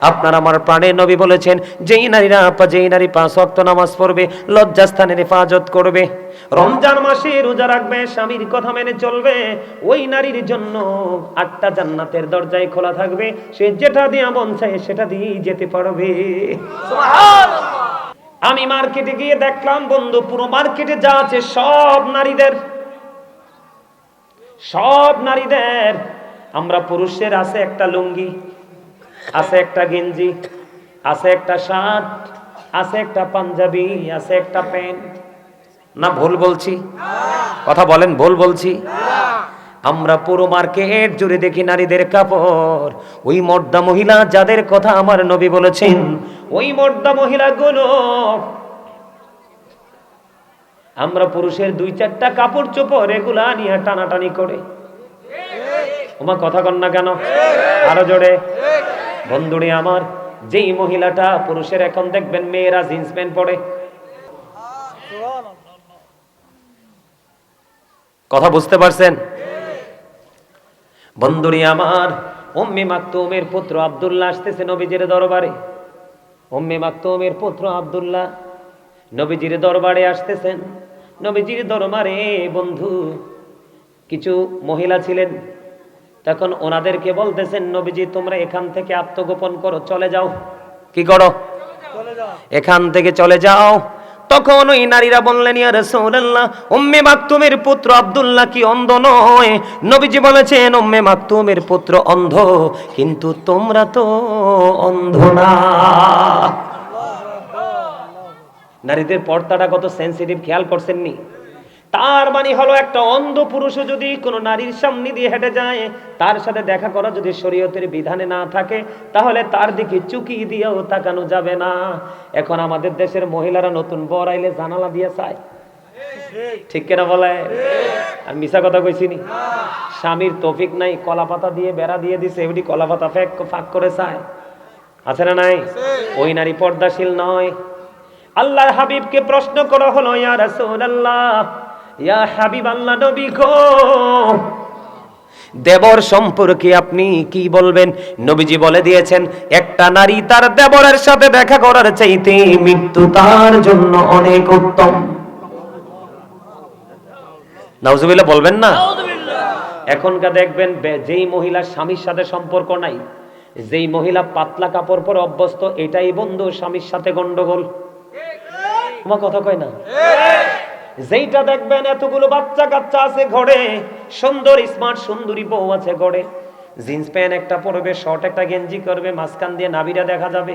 আপনার আমার প্রাণের নবী বলেছেন যেই নারীরা আপা যেই নারী পাঁচ ওয়াক্ত নামাজ পড়বে লজ্জাস্থানের হেফাজত করবে। রমজান মাসে রোজা রাখবে স্বামীর কথা মেনে চলবে ওই নারীর জন্য আটটা জান্নাতের দরজায় খোলা থাকবে সে যেটা দিয়ে মন চায় সেটা দিয়ে যেতে পারবে। আমি মার্কেটে গিয়ে দেখলাম বন্ধু পুরো মার্কেটে যা আছে সব নারীদের। সব নারীদের। আমরা পুরুষের আছে একটা লুঙ্গি। আছে একটা গেঞ্জি, আছে একটা শার্ট, আছে একটা পাঞ্জাবি, আছে একটা প্যান্ট। না, ভুল বলছি? কথা বলেন, ভুল বলছি? আমরা পুরো মার্কেট জুড়ে দেখি নারীদের কাপড়। ওই মর্দা মহিলা যাদের কথা আমার নবী বলেছেন, ওই মর্দা মহিলাগুলো আমরা পুরুষের দুই চারটা কাপড় চোপড় এগুলা নিয়ে টানাটানি করে। তোমার কথা কন না কেন? আরও জোরে। বন্ধুরে আমার, যেই মহিলাটা পুরুষের এখন দেখবেন মেয়েরা জিন্স প্যান্ট পরে। কথা বুঝতে পারছেন? বন্ধুরি আমার, উম্মে মাকতুমের পুত্র আব্দুল্লাহ আসতেছে নবীজির দরবারে। উম্মে মাকতুমের পুত্র আব্দুল্লাহ নবীজির দরবারে আসতেছেন। নবীজির দরবারে বন্ধু, কিছু মহিলা ছিলেন। তখন ওনাদেরকে বলতেছেন নবীজি তোমরা এখান থেকে আত্মগোপন করো চলে যাও। কি করো? এখান থেকে চলে যাও। তখন ওই নারীরা বললেন ইয়া রাসূলুল্লাহ উম্মে মাকতুমের পুত্র আব্দুল্লাহ কি অন্ধ নয়? নবীজি বলেছেন উম্মে মাকতুমের পুত্র অন্ধ কিন্তু তোমরা তো অন্ধ না। নারীদের পর্দাটা কত সেনসিটিভ খেয়াল করছেননি তার মানে হলো একটা অন্ধ পুরুষও যদি কোনো নারীর সামনে দিয়ে হেঁটে যায়, তার সাথে দেখা করা যদি শরীয়তের বিধানে না থাকে, তাহলে তার দিকে চুকি দিয়েও তাকানো যাবে না। এখন আমাদের দেশের মহিলারা নতুন বর আইলে জানালা দিয়ে চায়। ঠিক কেনা বলে? আর মিশা কথা কইছি নি? স্বামীর তফিক নাই, কলা পাতা দিয়ে বেড়া দিয়ে দিছে, এমনি কলা পাতা ফেক, ফাঁক করে চায়। আছে না নাই? ওই নারী পর্দাশীল নয়। আল্লাহর হাবিবকে প্রশ্ন করা হলো, ইয়া রাসূলুল্লাহ ইয়া হাবিব আল্লাহ নবী গো। দেবর সম্পর্কে আপনি কি বলবেন? নবীজি বলে দিয়েছেন একটা নারী তার দেবরের সাথে দেখা করার চাইতে মৃত্যু তার জন্য অনেক উত্তম। নাউজুবিল্লাহ বলবেন না? এখনকার দেখবেন যেই মহিলা স্বামীর সাথে সম্পর্ক নাই যেই মহিলা পাতলা কাপড় পরে অভ্যস্ত এটাই বন্ধু স্বামীর সাথে গন্ডগোল। তোমার কথা কয় না? যেইটা দেখবেন এতগুলো বাচ্চা কাচ্চা আছে ঘরে। সুন্দর স্মার্ট সুন্দরী বউ আছে ঘরে। জিন্স প্যান্ট একটা পরবে, শর্ট একটা গেঞ্জি করবে, মাঝখান দিয়ে নাবিরা দেখা যাবে,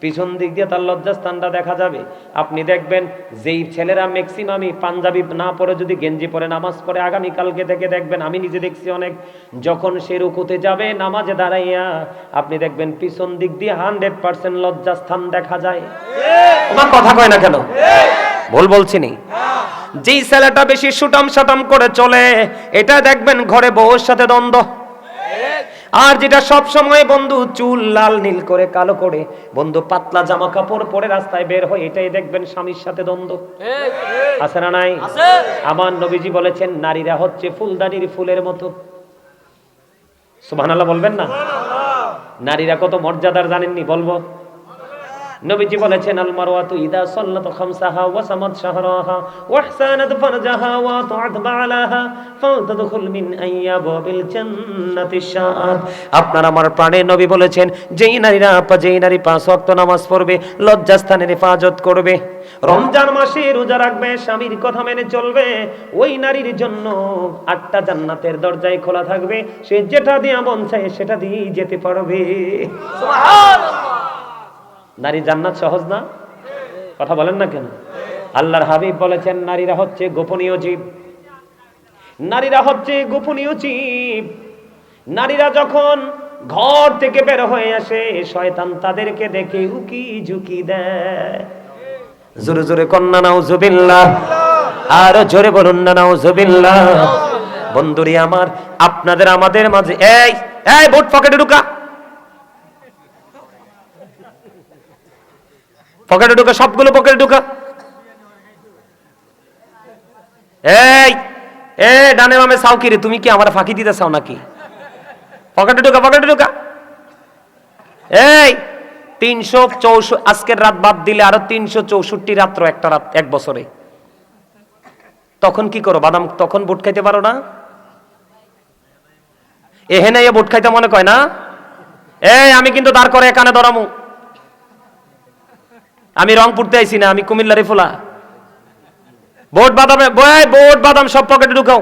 পিছন দিক দিয়ে তার লজ্জাস্থানটা দেখা যাবে। আপনি দেখবেন যেই ছেলেরা ম্যাক্সিমামই পাঞ্জাবি না পরে যদি গেঞ্জি পরে নামাজ পড়ে, আগামীকালকে থেকে দেখবেন, আমি নিজে দেখছি অনেক, যখন সে রুকুতে যাবে, নামাজে দাঁড়াইয়া আপনি দেখবেন পিছন দিক দিয়ে হান্ড্রেড পার্সেন্ট লজ্জাস্থান দেখা যায়। তোমার কথা কয় না কেন? ভুল বলছি নি? যেই ছেলেটা বেশি সুটাম সাটাম করে চলে, এটা দেখবেন ঘরে বউর সাথে দ্বন্দ্ব। আর যেটা সব সময় বন্ধু চুল লাল নীল করে কালো করে বন্ধু পাতলা জামা কাপড় পরে রাস্তায় বের হয় এটাই দেখবেন স্বামীর সাথে দ্বন্দ্ব। আছে না নাই? আমার নবীজি বলেছেন নারীরা হচ্ছে ফুলদানির ফুলের মতো। সুবহানাল্লাহ বলবেন না? নারীরা কত মর্যাদার জানেননি? বলব। নবীজি বলেছেন আল ইদা খামসাহা ওয়া সামাত শাহরাহা ওয়া ফারজাহা ওয়া বালাহা মিন আইয়াবিল জান্নাতি শাআত। আপনার আমার প্রাণের নবী বলেছেন, যেই নারীরা যেই নারী পাঁচ ওয়াক্ত নামাজ পড়বে লজ্জাস্থানের হেফাজত করবে। রমজান মাসে রোজা রাখবে, স্বামীর কথা মেনে চলবে, ওই নারীর জন্য আটটা জান্নাতের দরজায় খোলা থাকবে। সে যেটা দিয়ে মন চায়, সেটা দিয়েই যেতে পারবে। নারী জান্নাত সহজ না? কথা বলেন না কেন? আল্লাহর হাবিব বলেছেন, নারীরা হচ্ছে গোপনীয় জীব। নারীরা হচ্ছে গোপনীয় জীব। নারীরা যখন ঘর থেকে বের হয়ে আসে, শয়তান তাদেরকে দেখে উকি ঝুঁকি দেয়। জোরে জোরে কন্যা নাও জুবিল্লাহ আরও জোরে বলুন না নাও জুবিল্লাহ বন্ধুরি আমার, আপনাদের আমাদের মাঝে এই এই, বুট পকেটে ঢুকা। পকেটে ঢুকা, সবগুলো পকেটে ঢুকা। এই এ ডানে বামে চাও কি রে? তুমি কি আমার ফাঁকি দিতে চাও নাকি? পকেটে ঢুকা পকেটে ঢুকা। এই, তিনশো চৌষ আজকের রাত বাদ দিলে আরও তিনশো চৌষট্টি রাত্র, একটা রাত, এক বছরে। তখন কি করো? বাদাম তখন বুট খাইতে পারো না? এহেনে বুট খাইতে মনে কয় না? এই, আমি কিন্তু দাঁড় করে এখানে ধরামু। আমি রংপুরতে আইছি না, আমি কুমিল্লারে ফোলা। বোট বাদামে, বয়, বোট বাদাম সব পকেটে ঢুকাও।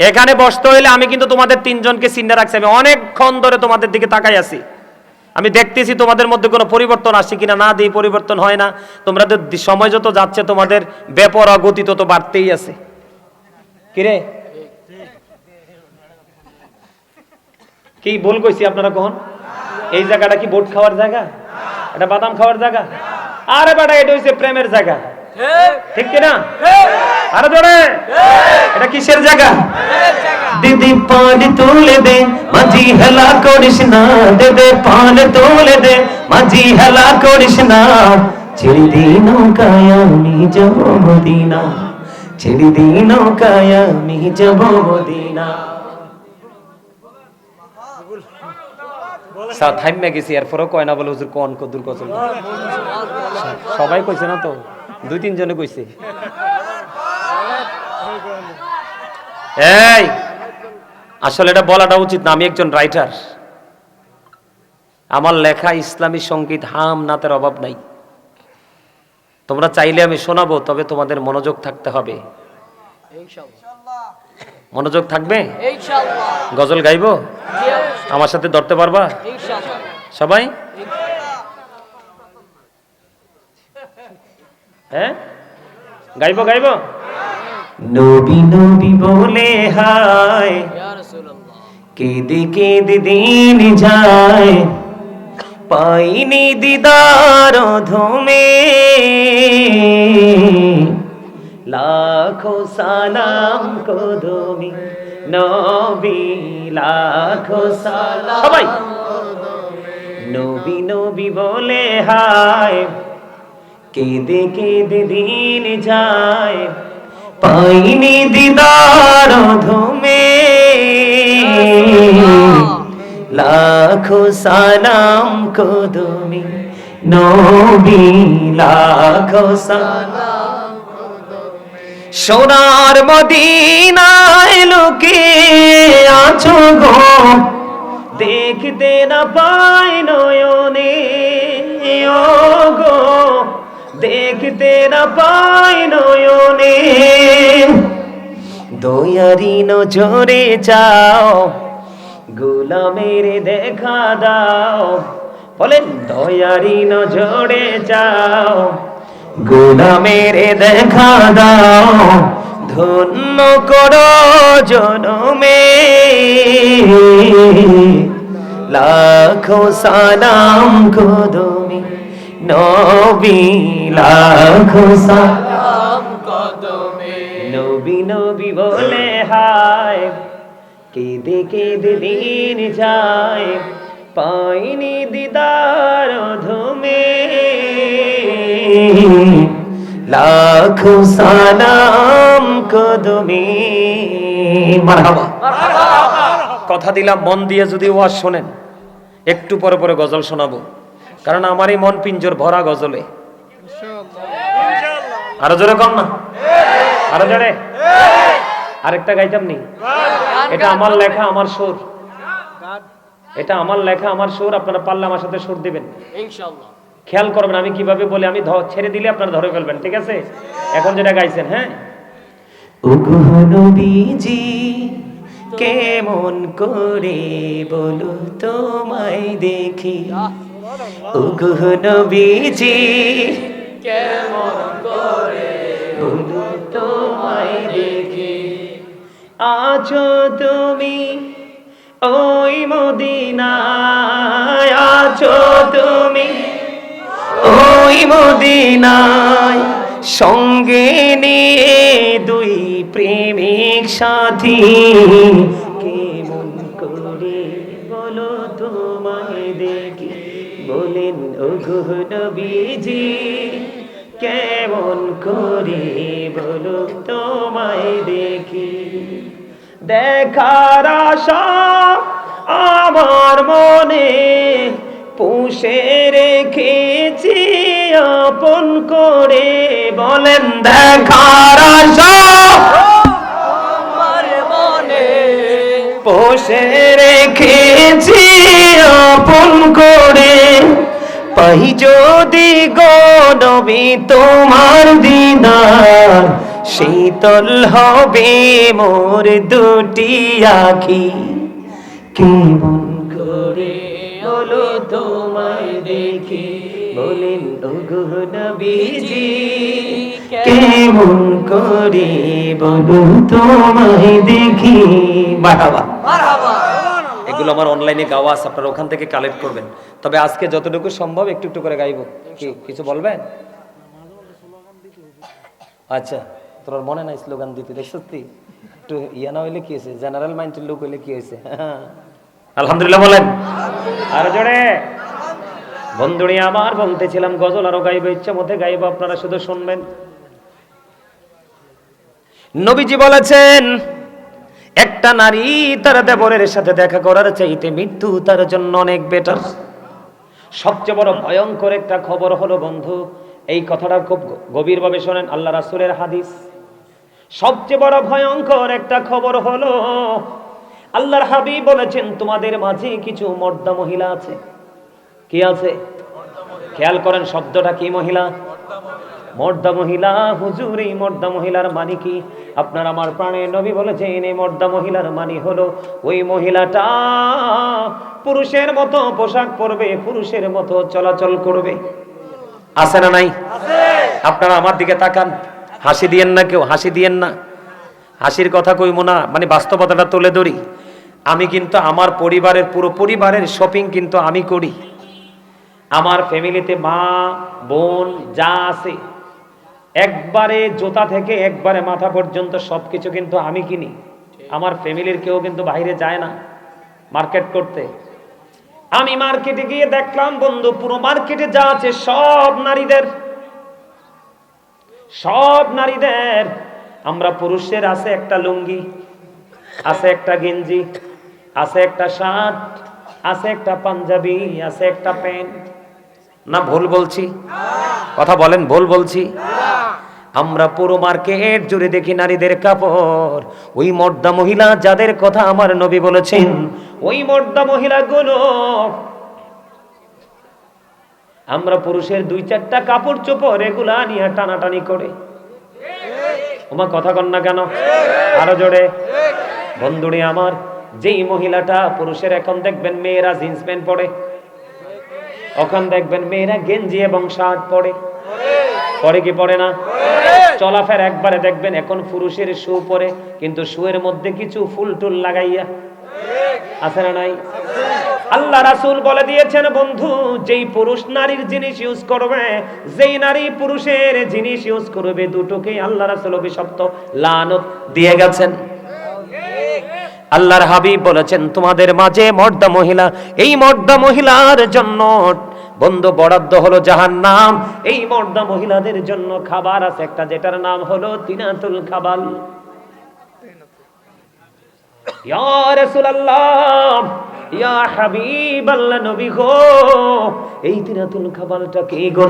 এখানে বসতে হইলে আমি কিন্তু তোমাদের তিনজনকে চিন্তা রাখছি, আমি অনেকক্ষণ ধরে তোমাদের দিকে তাকাই আছি। আমি দেখতেছি তোমাদের মধ্যে কোনো পরিবর্তন আসে কিনা, না দিয়ে পরিবর্তন হয় না। তোমরা সময় যত যাচ্ছে, তোমাদের বেপরা গতি তত বাড়তেই আছে। কিরে কি ভুল কইছি আপনারা কখন? এই জায়গাটা কি বোট খাওয়ার জায়গা? এটা বাদাম খাওয়ার জায়গা? আরে বেটা এটা হইছে প্রেমের জায়গা। ঠিক। কিনা আরে জোরে। এটা কিসের জায়গা? দিদি পান তুলে দে মাঝি হেলা করিস না দে দে পান তুলে দে মাঝি হেলা করিস না। ছেড়ে দি নৌকায় আমি যাব মদিনা ছেড়ে দি নৌকায় আমি যাব মদিনা। সা- থাইমে গেছি এরপরও কয় না বলে হুজুর কোন কসল সবাই কইছে না তো? দুই তিনজনে কইছে। এই আসলে এটা বলাটা উচিত না আমি একজন রাইটার আমার লেখা ইসলামী সংগীত হাম নাতের অভাব নাই। তোমরা চাইলে আমি শোনাবো তবে তোমাদের মনোযোগ থাকতে হবে। মনোযোগ থাকবে? গজল গাইবো? আমার সাথে ধরতে পারবা? সবাই? হ্যাঁ? গাইবো গাইবো? নবী নবী বলে হায়। কেঁদে কেঁদে দিন যায়। পাইনি দিদার ধমে লাখো সালাম কদমি। নবী, লাখো সালাম। নবী নবী বলে, হায়। কেঁদে কেঁদে দিন যায়। পাইনি দিদার ধমে। লাখো সালাম কদমি। নবী, লাখো সালাম। সোনার মদিনায় লোকে আছো গো। দেখতে না পাই নয়নে, ও গো। দেখতে না পাই নয়নে। দয়ারি নজরে যাও, গোলামের দেখা দাও। বলেন, দয়ারি নজরে যাও। গোলামের দেখা দাও, ধন্য করো জনমে। লাখো সালাম কদমি নবী, লাখো সালাম নবী নবী বলে হায়, কেঁদে কেঁদে দিন যায়, পাইনি দিদার ধমে লাখো সালাম কদমে। মারহাবা। কথা দিলাম মন দিয়ে যদি ওয়াজ শোনেন একটু পরে পরে গজল শোনাবো। কারণ আমার এই মন পিঞ্জর ভরা গজলে। আরও জোরে কম না? আরও জোরে? আরেকটা গাইতাম নি? এটা আমার লেখা আমার সুর। এটা আমার লেখা আমার সুর আপনারা পারলে আমার সাথে সুর দিবেন। খেয়াল করবেন, আমি কীভাবে বলে, আমি ছেড়ে দিলে আপনারা ধরে ফেলবেন, ঠিক আছে? এখন যেটা গাইছেন হ্যাঁ? নবীজি, কেমন করে বলো তোমায় দেখি? উগুহ নবীজি বলো তোমায় দেখি? আছো তুমি ওই মদিনায় আছো তুমি ওই সঙ্গে নিয়ে দুই প্রেমিক সাথী। কেমন করে বলো তোমায় দেখি? বলেন ও নবীজি, কেমন করে বলো তোমায় দেখি? দেখার আশা আমার মনে পুষে রেখেছি আপন করে। বলেন দেখার আমার মনে পোষে রেখেছি আপন করে। পাই যদি গনবি তোমার দিদার শীতল হবে মোর দুটি আখি। কেমন করে হলো তোমায় দেখি। বলেন ওগো নবীজি কেমন করে বলো তোমায় দেখি? বাড়াবা মারহাবা। এগুলো আমার অনলাইনে গাওয়া আছে আপনারা ওখান থেকে কালেক্ট করবেন। তবে আজকে যতটুকু সম্ভব একটু একটু করে গাইবো। কি কিছু বলবেন? আচ্ছা তোর মনে নাই স্লোগান দিতে দেখ সত্যি একটু ইয়া না হইলে কি হয়েছে? জেনারেল মাইন্ডের লোক হইলে কি হয়েছে? আলহামদুলিল্লাহ বলেন। আর জোরে। বন্ধুরি আবার বলতেছিলাম গজল আরও গাইবো, ইচ্ছা মধ্যে গাইবো, আপনারা শুধু শুনবেন। নবীজি বলেছেন, একটা নারী তার দেবরের সাথে দেখা করার চাইতে মৃত্যু তার জন্য অনেক বেটার সবচেয়ে বড় ভয়ঙ্কর একটা খবর হলো, বন্ধু, এই কথাটা খুব গভীরভাবে শোনেন আল্লাহ রাসূলের হাদিস। সবচেয়ে বড় ভয়ঙ্কর একটা খবর হলো আল্লাহর হাবিব বলেছেন, তোমাদের মাঝে কিছু মর্দা মহিলা আছে। কি আছে? খেয়াল করেন শব্দটা কি মহিলা? মর্দা মহিলা, হুজুর এই মর্দা মহিলার মানে কি? আপনার আমার প্রাণে নবী বলেছেন, এই মর্দা মহিলার মানে হলো ওই মহিলাটা পুরুষের মতো পোশাক পরবে, পুরুষের মতো চলাচল করবে। আছে না নাই? আপনারা আমার দিকে তাকান। হাসি দিয়েন না কেউ? হাসি দিয়েন না। হাসির কথা কইব না। মানে বাস্তবতাটা তুলে ধরি। আমি কিন্তু আমার পরিবারের, পুরো পরিবারের শপিং কিন্তু আমি করি। আমার ফ্যামিলিতে মা, বোন যা আছে, একবারে জোতা থেকে একবারে মাথা পর্যন্ত সবকিছু কিন্তু আমি কিনি। আমার ফ্যামিলির কেউ কিন্তু বাইরে যায় না মার্কেট করতে। আমি মার্কেটে গিয়ে দেখলাম বন্ধু, পুরো মার্কেটে যা আছে সব নারীদের। সব নারীদের। আমরা পুরুষের আছে একটা লুঙ্গি, আছে একটা গেঞ্জি আছে একটা শার্ট, আছে একটা পাঞ্জাবি, আছে একটা প্যান্ট। না, ভুল বলছি। কথা বলেন, ভুল বলছি। আমরা পুরো মার্কেট জুড়ে দেখি নারীদের কাপড়। ওই মর্দা মহিলা যাদের কথা আমার নবী বলেছেন, ওই মর্দা মহিলাগুলো আমরা পুরুষের দুই চারটা কাপড় চোপড় এগুলা নিয়ে টানাটানি করে। তোমার কথা কন না কেন? আরও জোরে। বন্ধুরে আমার যেই মহিলাটা পুরুষের, এখন দেখবেন মেয়েরা জিন্স প্যান্ট পরে। ওখান দেখবেন মেয়েরা গেঞ্জি এবং শার্ট পরে। পরে কি পরে না? চলাফেরা একবারে দেখবেন এখন পুরুষের শু পরে, কিন্তু শুয়ের মধ্যে কিছু ফুল টুল লাগাইয়া। আছে না নাই? আল্লাহ রাসূল বলে দিয়েছেন, বন্ধু, যেই পুরুষ নারীর জিনিস ইউজ করবে, যেই নারী পুরুষের জিনিস ইউজ করবে, দুটোকেই আল্লাহ রাসূল অভিশপ্ত, লানত দিয়ে গেছেন। আল্লাহর হাবিব বলেছেন, তোমাদের মাঝে মর্দা মহিলা, এই মর্দা মহিলার জন্য বন্ধু বরাদ্দ হলো জাহান্নাম। এই মর্দা মহিলাদের জন্য খাবার আছে একটা, যেটার নাম হলো তিনাতুল খাবাল। ইয়া রাসূলুল্লাহ ইয়া হাবিবাল্লাহ নবী গো, এই তিনাতুল খাবালটা কে গো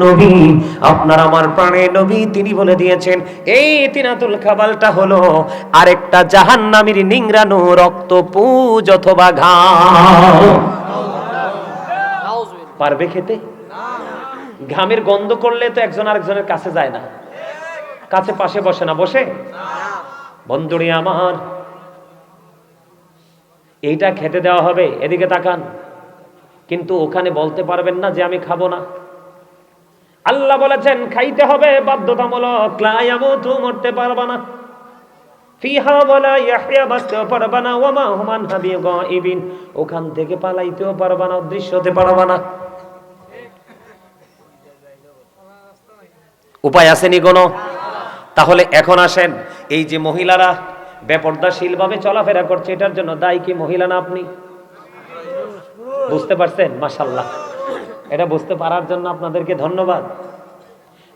আপনার আমার প্রাণে নবী তিনি বলে দিয়েছেন, এই খাবালটা রক্ত অথবা পারবে খেতে? ঘামের গন্ধ করলে তো একজন আরেকজনের কাছে যায় না। কাছে পাশে বসে না, বসে? বন্ধুরি আমার এইটা খেতে দেওয়া হবে, এদিকে তাকান। কিন্তু ওখানে বলতে পারবেন না যে আমি খাব না। আল্লাহ বলেছেন, খাইতে হবে, বাধ্যতামূলক। লায়ামুতু মরতে পারবা না। ফিহা ওয়ালা ইয়াহইয়া বাঁচতেও না। ওয়ামা হুমান হাবি গাইবিন ওখান থেকে পালাইতেও পারবা না অদৃশ্য হতে পারবা না। উপায় আসেনি কোনো? তাহলে এখন আসেন। এই যে মহিলারা বেপর্দাশীল ভাবে চলাফেরা করছে, এটার জন্য দায়ী কি মহিলা না আপনি? বুঝতে পারছেন? মাসাল্লাহ এটা বুঝতে পারার জন্য আপনাদেরকে ধন্যবাদ।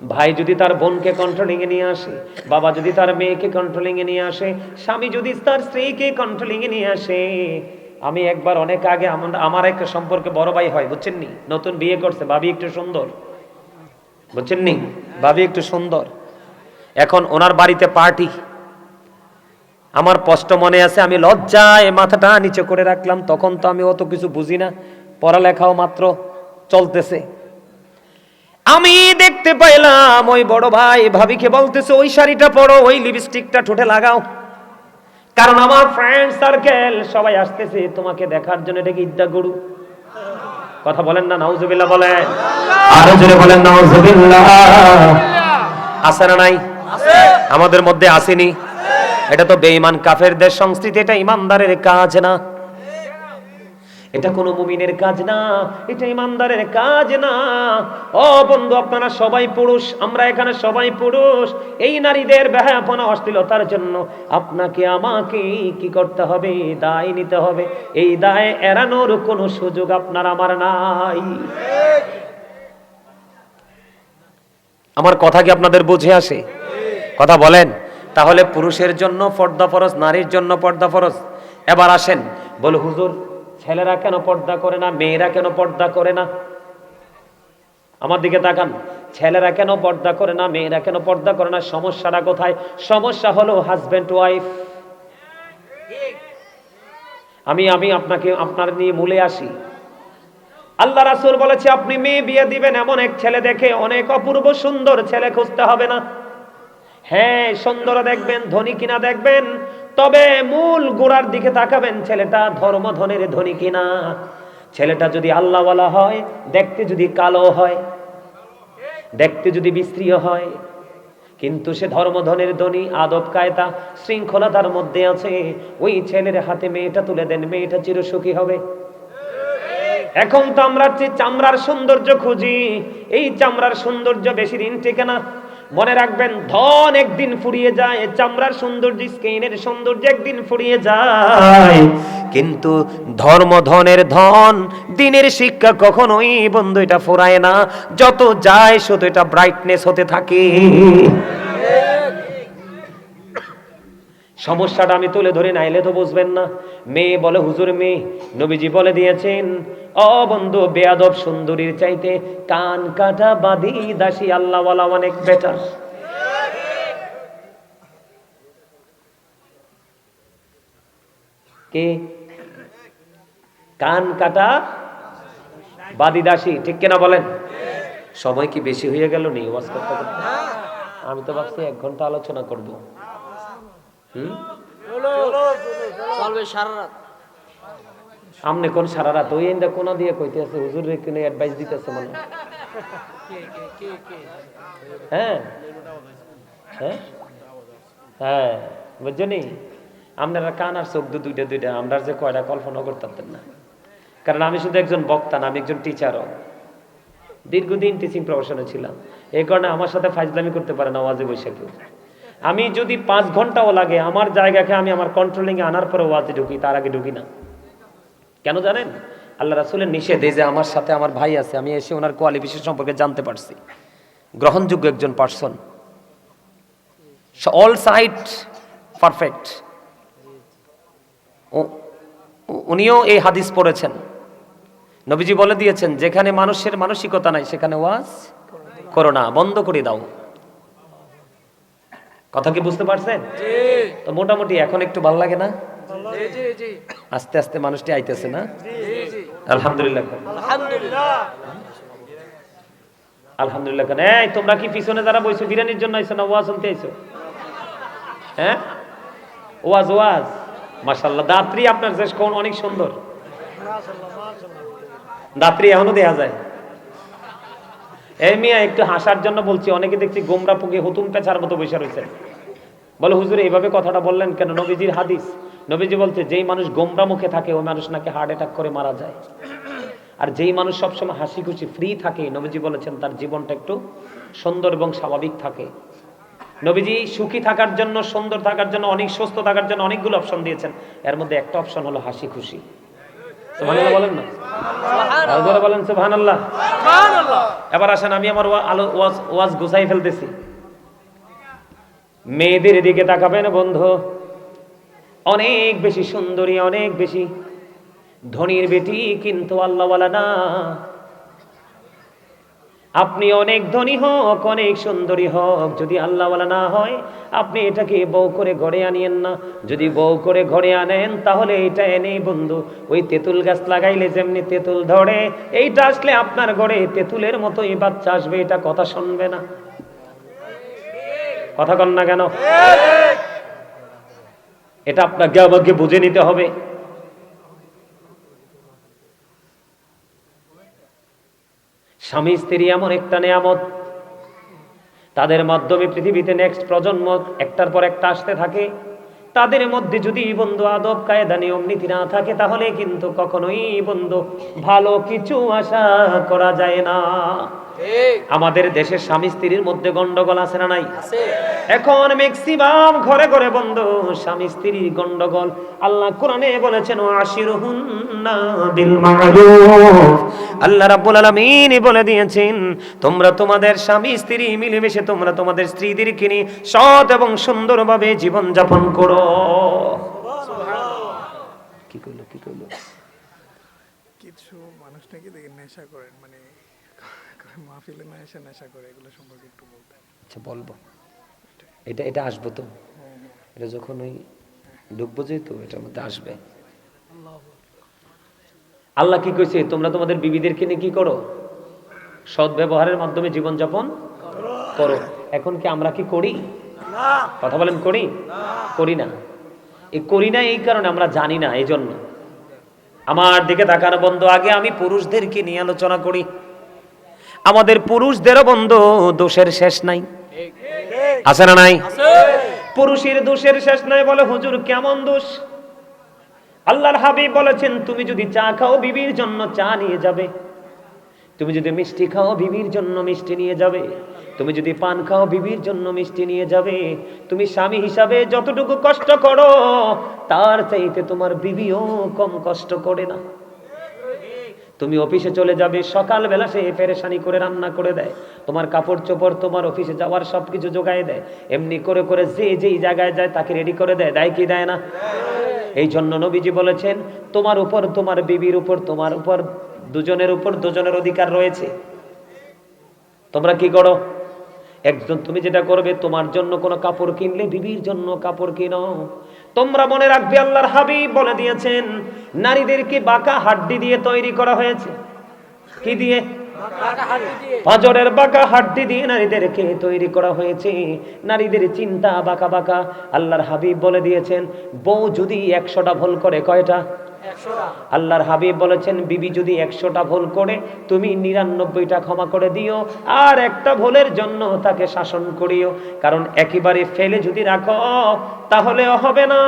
ভাই যদি তার বোনকে কন্ট্রোলিং এ নিয়ে আসে, বাবা যদি তার মেয়েকে কন্ট্রোলিং এ নিয়ে আসে, স্বামী যদি তার স্ত্রীকে কন্ট্রোলিং এ নিয়ে আসে, আমি একবার অনেক আগে আমার- আমার একটা সম্পর্কে বড় ভাই হয়, বুঝছেন নি? নতুন বিয়ে করছে, ভাবি একটু সুন্দর। বুঝছেন নি? ভাবি একটু সুন্দর। এখন ওনার বাড়িতে পার্টি আমার স্পষ্ট মনে আছে আমি লজ্জায় মাথাটা নিচে করে রাখলাম তখন তো আমি অত কিছু বুঝি না পড়ালেখাও মাত্র চলতেছে। আমি দেখতে পাইলাম ওই বড় ভাই ভাবিকে বলতেছে ওই শাড়িটা পরো ওই লিপস্টিকটা ঠোঁটে লাগাও। কারণ আমার ফ্রেন্ড সার্কেল সবাই আসতেছে তোমাকে দেখার জন্য এটা কি ইদ্যা গরু? কথা বলেন না নাউজুবিল্লাহ বলেন। আরও জোরে বলেন নাউজুবিল্লাহ। আছে না নাই? আমাদের মধ্যে আসেনি। এটা তো বেঈমান কাফেরদের সংস্কৃতি, এটা ইমানদারের কাজ না। এটা কোনো মুমিনের কাজ না, এটা ইমানদারের কাজ না। ও বন্ধু, আপনারা সবাই পুরুষ, আমরা এখানে সবাই পুরুষ। এই নারীদের ব্যাহাপনা অশ্লীলতার জন্য আপনাকে, আমাকে কি করতে হবে? দায় নিতে হবে। এই দায় এড়ানোর কোনো সুযোগ আপনার, আমার নাই। আমার কথা কি আপনাদের বুঝে আসে? কথা বলেন। তাহলে পুরুষের জন্য পর্দা ফরজ, নারীর জন্য পর্দা ফরজ। এবার আসেন, বল, হুজুর, ছেলেরা কেন পর্দা করে না? মেয়েরা কেন পর্দা করে না? আমার দিকে তাকান, ছেলেরা কেন পর্দা করে না? মেয়েরা কেন পর্দা করে না? সমস্যাটা কোথায়? সমস্যা হলো হাজব্যান্ড ওয়াইফ আমি আমি আপনাকে, আপনার নিয়ে মূলে আসি। আল্লাহ রাসূল বলেছে, আপনি মেয়ে বিয়ে দিবেন, এমন এক ছেলে দেখে অনেক অপূর্ব সুন্দর ছেলে খুঁজতে হবে না। হ্যাঁ সুন্দর দেখবেন, ধনী কিনা দেখবেন, তবে মূল গোড়ার দিকে তাকাবেন, ছেলেটা ধর্ম ধনের ধনী কিনা? ছেলেটা যদি আল্লাহওয়ালা হয়, দেখতে যদি কালো হয়, দেখতে যদি বিস্ত্রীয় হয়, কিন্তু সে ধর্মধনের ধনী, আদব কায়দা শৃঙ্খলতার মধ্যে আছে, ওই ছেলের হাতে মেয়েটা তুলে দেন, মেয়েটা চিরসুখী হবে। এখন তো আমরা চামড়ার সৌন্দর্য খুঁজি, এই চামড়ার সৌন্দর্য বেশি দিন টেকে না। মনে রাখবেন, ধন একদিন ফুরিয়ে যায়, চামড়ার সৌন্দর্য স্কিনের সৌন্দর্য একদিন ফুরিয়ে যায়। কিন্তু ধর্ম ধনের ধন, দিনের শিক্ষা কখনোই বন্ধু, এটা ফোরায় না। যত যায় শুধু এটা ব্রাইটনেস হতে থাকে। সমস্যাটা আমি তুলে ধরে, নাইলে তো বুঝবেন না। মেয়ে বলে, হুজুর মেয়ে, নবীজি বলে দিয়েছেন অ বন্ধু, বেয়াদব সুন্দরীর চাইতে কান কাটা বাঁধি দাসী আল্লাহওয়ালা অনেক বেটার কে? কান কাটা বাদি দাসী, ঠিক কিনা বলেন? সময় কি বেশি হয়ে গেল নি? করতে। আমি তো ভাবছি এক ঘণ্টা আলোচনা করব। চলবে সারা রাত। আমনে কোন সারা রাত? ওই এন্ডা কোনা দিয়ে কইতে আছে হুজুর রে কোন অ্যাডভাইস দিতেছে মানে হ্যাঁ। হ্যাঁ? হ্যাঁ? বুঝছনি আপনারা কান আর চোখ দুইটা দুইটা আমরা যে কয়টা কল্পনা করতে পারতেন না। কারণ আমি শুধু একজন বক্তা না আমি একজন টিচারও দীর্ঘদিন টিচিং প্রফেশনে ছিলাম। এই কারণে আমার সাথে ফাইজলামি করতে পারে না ওয়াজে বসে কেউ। আমি যদি পাঁচ ঘন্টাও লাগে, আমার জায়গাকে আমি আমার কন্ট্রোলিং এ আনার পরে ওয়াজে ঢুকি, তার আগে ঢুকি না। কেন জানেন? আল্লাহ রাসুলের নিষেধ এই যে আমার সাথে আমার ভাই আছে, আমি এসে ওনার কোয়ালিফিকেশন সম্পর্কে জানতে পারছি। গ্রহণযোগ্য একজন পার্সন অল সাইড পারফেক্ট উনিও এই হাদিস পড়েছেন। নবীজি বলে দিয়েছেন, যেখানে মানুষের মানসিকতা নাই, সেখানে ওয়াজ করো না, বন্ধ করে দাও। কথা কি বুঝতে পারছেন? তো মোটামুটি এখন একটু ভালো লাগে না? আস্তে আস্তে মানুষটি আইতেছে না? আলহামদুলিল্লাহ। আলহামদুলিল্লাহ। কেন? এই তোমরা কি পিছনে যারা বইছো বিরিয়ানির জন্য আইছো না ওয়াজ শুনতে আইছো? হ্যাঁ? ওয়াজ ওয়াজ। মাশাল্লাহ দাত্রী আপনার অনেক সুন্দর। দাত্রী এখনও দেখা যায়? এই মিয়া, একটু হাসার জন্য বলছি, অনেকে দেখছি গোমরা পুকে হুতুম পেছার মতো বসে রয়েছে। বলে, হুজুর এইভাবে কথাটা বললেন কেন? নবীজির হাদিস। নবীজি বলছে, যেই মানুষ গোমরা মুখে থাকে, ওই মানুষ নাকি হার্ট অ্যাটাক করে মারা যায়। আর যেই মানুষ সবসময় হাসি খুশি ফ্রি থাকে, নবীজি বলেছেন, তার জীবনটা একটু সুন্দর এবং স্বাভাবিক থাকে। নবীজি সুখী থাকার জন্য, সুন্দর থাকার জন্য, অনেক সুস্থ থাকার জন্য অনেকগুলো অপশন দিয়েছেন। এর মধ্যে একটা অপশন হলো হাসি খুশি বলেন না। বলেন সুবহানাল্লাহ। সুবহানাল্লাহ। এবার আসেন আমি আমার আলো ওয়াজ ওয়াজ গুছাই ফেলতেছি। মেয়েদের এদিকে তাকাবেন বন্ধু। অনেক বেশি সুন্দরী অনেক বেশি ধনির বেটি কিন্তু আল্লাহওয়ালা না। আপনি অনেক ধনী হোক, অনেক সুন্দরী হোক, যদি আল্লাহওয়ালা না হয়, আপনি এটাকে বউ করে ঘরে আনিয়েন না। যদি বউ করে ঘরে আনেন, তাহলে এটা এনেই বন্ধু। ওই তেঁতুল গাছ লাগাইলে যেমনি তেঁতুল ধরে, এইটা আসলে আপনার ঘরে তেঁতুলের মতোই বাচ্চা আসবে, এটা কথা শুনবে না। কথা কন না কেন? এটা আপনাকে আমাকে বুঝে নিতে হবে। স্বামী, স্ত্রী এমন একটা নেয়ামত। তাদের মাধ্যমে পৃথিবীতে নেক্সট প্রজন্ম একটার পর একটা আসতে থাকে। তাদের মধ্যে যদি বন্ধু আদব, কায়দা, নিয়ম, নীতি না থাকে, তাহলে কিন্তু কখনোই বন্ধু ভালো কিছু আশা করা যায় না। আমাদের দেশের স্বামী স্ত্রীর মধ্যে গন্ডগোল আছে না নাই? এখন ম্যাক্সিমাম ঘরে ঘরে বন্ধ স্বামী স্ত্রী গন্ডগোল। আল্লাহ কোরআনে বলেছেন আশিরুহুন্না বিল মারুফ আল্লাহ রাব্বুল আলামিন বলে দিয়েছেন তোমরা তোমাদের স্বামী স্ত্রী মিলেমিশে তোমরা তোমাদের স্ত্রীদেরকে নিয়ে সৎ এবং সুন্দরভাবে জীবন যাপন করো কি কইলো কি কইলো? কিছু মানুষ নাকি দেখে নেশা করেন। এসে নেশা করে এগুলো সম্পর্কে একটু আচ্ছা বলব। এটা। এটা আসব তো? এটা যখন ওই যেহেতু এটার মধ্যে আসবে। আল্লাহ কি কইছে? তোমরা তোমাদের বিবিদেরকে নিয়ে কি করো? সৎ ব্যবহারের মাধ্যমে জীবনযাপন করো। এখন কি আমরা কি করি? কথা বলেন করি? করি না। এই করি না এই কারণে আমরা জানি না এই জন্য আমার দিকে তাকানো বন্ধ। আগে আমি পুরুষদেরকে নিয়ে আলোচনা করি। আমাদের পুরুষদেরও বন্ধ দোষের শেষ নাই। আছে না নাই? পুরুষের দোষের শেষ নাই বলে হুজুর কেমন দোষ? আল্লাহর হাবিব বলেছেন তুমি যদি চা খাও বিবির জন্য চা নিয়ে যাবে। তুমি যদি মিষ্টি খাও বিবির জন্য মিষ্টি নিয়ে যাবে। তুমি যদি পান খাও বিবির জন্য মিষ্টি নিয়ে যাবে। তুমি স্বামী হিসাবে যতটুকু কষ্ট করো তার চাইতে তোমার বিবিও কম কষ্ট করে না। তুমি অফিসে চলে যাবে, সকালবেলা সে পেরেশানি করে রান্না করে দেয়। তোমার কাপড় চোপড় তোমার অফিসে যাওয়ার সব কিছু জোগায় দেয়। এমনি করে করে যে যেই জায়গায় যায় তাকে রেডি করে দেয় দেয় কি দেয় না? এই জন্য নবীজি বলেছেন, তোমার উপর, তোমার বিবির উপর, তোমার উপর, দুজনের উপর দুজনের অধিকার রয়েছে। তোমরা কি করো? একজন তুমি যেটা করবে, তোমার জন্য কোনো কাপড় কিনলে, বিবির জন্য কাপড় কিনো। তোমরা মনে রাখবে আল্লাহর হাবিব বলে দিয়েছেন নারীদেরকে বাঁকা হাড্ডি দিয়ে তৈরি করা হয়েছে? কি দিয়ে? বাঁকা হাড্ডি দিয়ে নারীদেরকে তৈরি করা হয়েছে। নারীদের চিন্তা বাঁকা বাঁকা, আল্লাহর হাবিব বলে দিয়েছেন, বউ যদি একশোটা ভুল করে, কয়টা? আল্লাহর হাবিব বলেছেন, বিবি যদি একশোটা ভুল করে, তুমি নিরানব্বইটা ক্ষমা করে দিও, আর একটা ভুলের জন্য তাকে শাসন করিও। কারণ একেবারে ফেলে যদি রাখো, তাহলেও হবে না।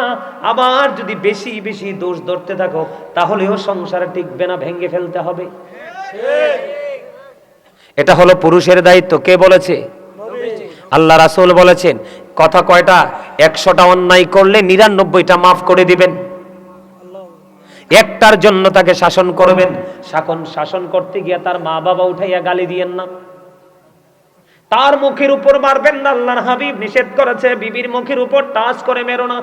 আবার যদি বেশি বেশি দোষ ধরতে থাকো, তাহলেও সংসার টিকবে না, ভেঙে ফেলতে হবে। এটা হলো পুরুষের দায়িত্ব। কে বলেছে? আল্লাহ রাসূল বলেছেন, কথা কয়টা? একশোটা অন্যায় করলে নিরানব্বইটা মাফ করে দিবেন। একটার জন্য তাকে শাসন করবেন। শাসন শাসন করতে গিয়ে তার মা বাবা উঠাইয়া গালি দিয়েন না। তার মুখের উপর মারবেন না, আল্লাহর হাবিব নিষেধ করেছে, বিবির মুখের উপর টাচ করে মেরো না।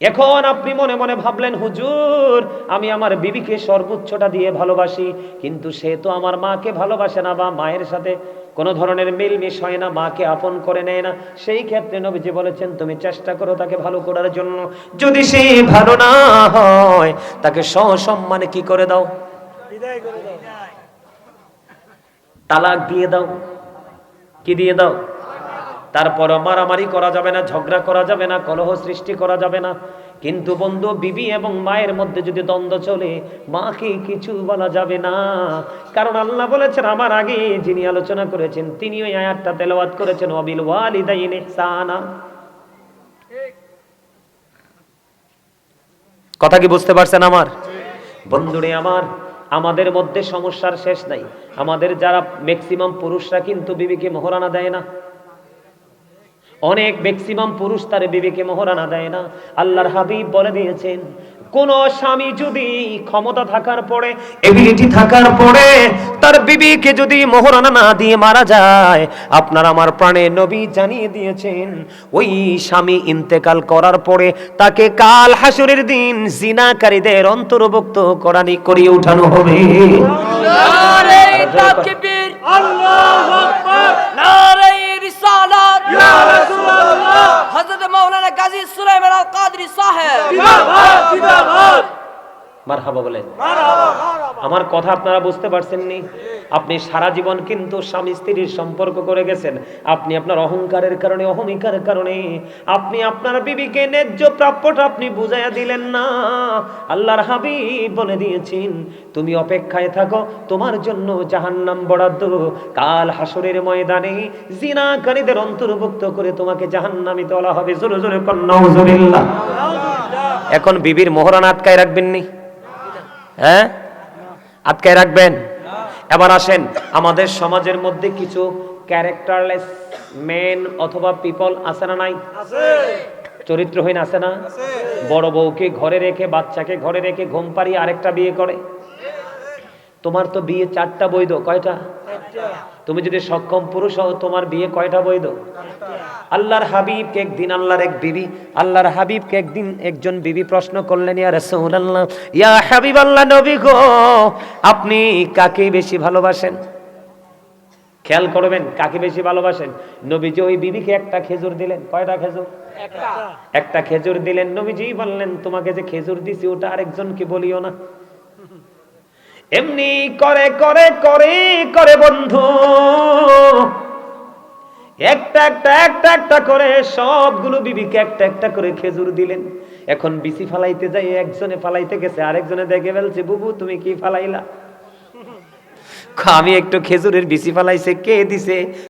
এখন আপনি মনে মনে ভাবলেন, হুজুর, আমি আমার বিবিকে সর্বোচ্চটা দিয়ে ভালোবাসি, কিন্তু সে তো আমার মাকে ভালোবাসে না বা মায়ের সাথে কোনো ধরনের মিলমিশ হয় না, মাকে আপন করে নেয় না। সেই ক্ষেত্রে নবীজি বলেছেন, তুমি চেষ্টা করো তাকে ভালো করার জন্য। যদি সে ভালো না হয়, তাকে সসম্মানে কি করে দাও? তালাক দিয়ে দাও। কি দিয়ে দাও? তারপরও মারামারি করা যাবে না, ঝগড়া করা যাবে না, কলহ সৃষ্টি করা যাবে না। কিন্তু বন্ধু, বিবি এবং মায়ের মধ্যে যদি দ্বন্দ্ব চলে, মাকে কিছু বলা যাবে না। কারণ আল্লাহ বলেছেন, আমার আগে যিনি আলোচনা করেছেন, তিনি ওই আয়াতটা তেলাওয়াত করেছেন অবিল ওয়ালিদাইন ইহসানা। কথা কি বুঝতে পারছেন আমার? বন্ধুরে আমার, আমাদের মধ্যে সমস্যার শেষ নাই। আমাদের যারা ম্যাক্সিমাম পুরুষরা কিন্তু বিবিকে মোহরানা দেয় না। অনেক ম্যাক্সিমাম পুরুষ তার বিবেকে মোহরানা দেয় না। আল্লাহর হাবিব বলে দিয়েছেন কোন স্বামী যদি ক্ষমতা থাকার পরে এবিলিটি থাকার পরে তার বিবিকে যদি মোহরানা না দিয়ে মারা যায় আপনার আমার প্রাণে নবী জানিয়ে দিয়েছেন ওই স্বামী ইন্তেকাল করার পরে তাকে কাল হাসুরের দিন জিনাকারীদের অন্তর্ভুক্ত করানি করিয়ে উঠানো হবে। নারে তাকবীর মৌলানা গাজী সুলাইমান আল কাদরি সাহেব মারহাবা বলেন। আমার কথা আপনারা বুঝতে পারছেন নি আপনি সারা জীবন কিন্তু স্বামী স্ত্রীর সম্পর্ক করে গেছেন। আপনি আপনার অহংকারের কারণে অহমিকার কারণে। আপনি আপনার বিবিকে ন্যায্য প্রাপ্যটা আপনি বুঝাইয়া দিলেন না। আল্লাহর হাবিব বলে দিয়েছেন তুমি অপেক্ষায় থাকো তোমার জন্য জাহান্নাম বরাদ্দ। কাল হাসরের ময়দানে জিনাকারীদের অন্তর্ভুক্ত করে তোমাকে জাহান্নামে তোলা হবে। জোরে জোরে কন্যা এখন বিবির মোহরান আটকায় রাখবেন নি হ্যাঁ? আটকায় রাখবেন? এবার আসেন আমাদের সমাজের মধ্যে কিছু ক্যারেক্টারলেস মেন অথবা পিপল আছে না নাই? চরিত্রহীন আছে না? বড় বউকে ঘরে রেখে বাচ্চাকে ঘরে রেখে ঘুম পাড়িয়ে আরেকটা বিয়ে করে? তোমার তো বিয়ে চারটা বৈধ কয়টা? তুমি যদি সক্ষম পুরুষ হও তোমার বিয়ে কয়টা বৈধ? আল্লাহর হাবিবকে একদিন আল্লাহর এক বিবি আল্লাহর হাবিবকে একদিন একজন বিবি প্রশ্ন করলেন ইয়া রাসূলুল্লাহ ইয়া হাবিব আল্লাহ নবী গো আপনি কাকে বেশি ভালোবাসেন? খেয়াল করবেন কাকে বেশি ভালোবাসেন? নবীজি ওই বিবিকে একটা খেজুর দিলেন। কয়টা খেজুর? একটা। একটা খেজুর দিলেন। নবীজি বললেন তোমাকে যে খেজুর দিছি ওটা আরেকজনকে বলিও না। এমনি করে করে করে করে বন্ধু। একটা একটা একটা একটা করে সবগুলো বিবিকে একটা একটা করে খেজুর দিলেন। এখন বিসি ফালাইতে যাই, একজনে ফালাইতে গেছে, আরেকজনে দেখে ফেলছে, বুবু, তুমি কি ফালাইলা? আমি একটু খেজুরের বিসি ফালাইছে, কে দিছে?